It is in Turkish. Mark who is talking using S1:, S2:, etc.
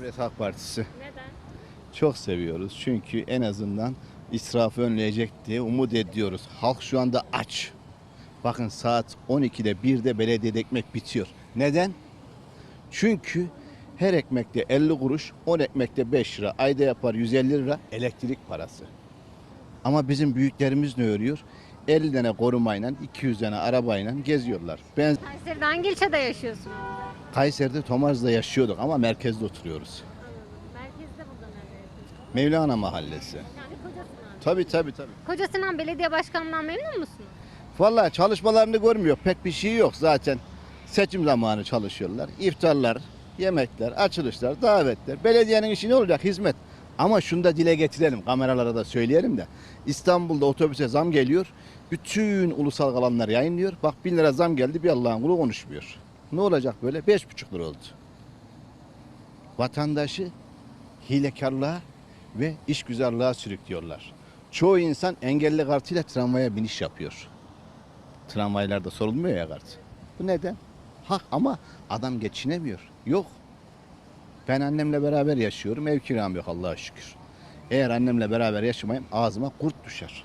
S1: Cumhuriyet Halk Partisi.
S2: Neden?
S1: Çok seviyoruz çünkü en azından israfı önleyecek diye umut ediyoruz. Halk şu anda aç. Bakın saat 12'de 1'de belediyede ekmek bitiyor. Neden? Çünkü her ekmekte 50 kuruş, 10 ekmekte 5 lira, ayda yapar 150 lira elektrik parası. Ama bizim büyüklerimiz ne örüyor? 50 tane korumayla, 200 tane arabayla geziyorlar. Ben
S2: Kayseri'de hangi ilçede yaşıyorsunuz?
S1: Kayseri'de Tomarz'da yaşıyorduk ama merkezde oturuyoruz.
S2: Merkezde burada nerede yaşıyorsunuz?
S1: Mevlana Mahallesi.
S2: Yani Kocasinan.
S1: Tabii tabii tabii.
S2: Kocasinan Belediye Başkanı'ndan memnun musunuz?
S1: Vallahi çalışmalarını görmüyor. Pek bir şey yok zaten. Seçim zamanı çalışıyorlar. İftarlar, yemekler, açılışlar, davetler. Belediyenin işi ne olacak? Hizmet. Ama şunu da dile getirelim, kameralara da söyleyelim de. İstanbul'da otobüse zam geliyor. Bütün ulusal kalanlar yayınlıyor. Bak bin lira zam geldi bir Allah'ın kulu konuşmuyor. Ne olacak böyle? Beş buçuk lira oldu. Vatandaşı hilekarlığa ve işgüzarlığa sürüklüyorlar. Çoğu insan engelli kartıyla tramvaya biniş yapıyor. Tramvaylarda sorulmuyor ya kart. Bu neden? Hak ama adam geçinemiyor. Yok. Ben annemle beraber yaşıyorum. Ev kiram yok Allah'a şükür. Eğer annemle beraber yaşamayayım ağzıma kurt düşer.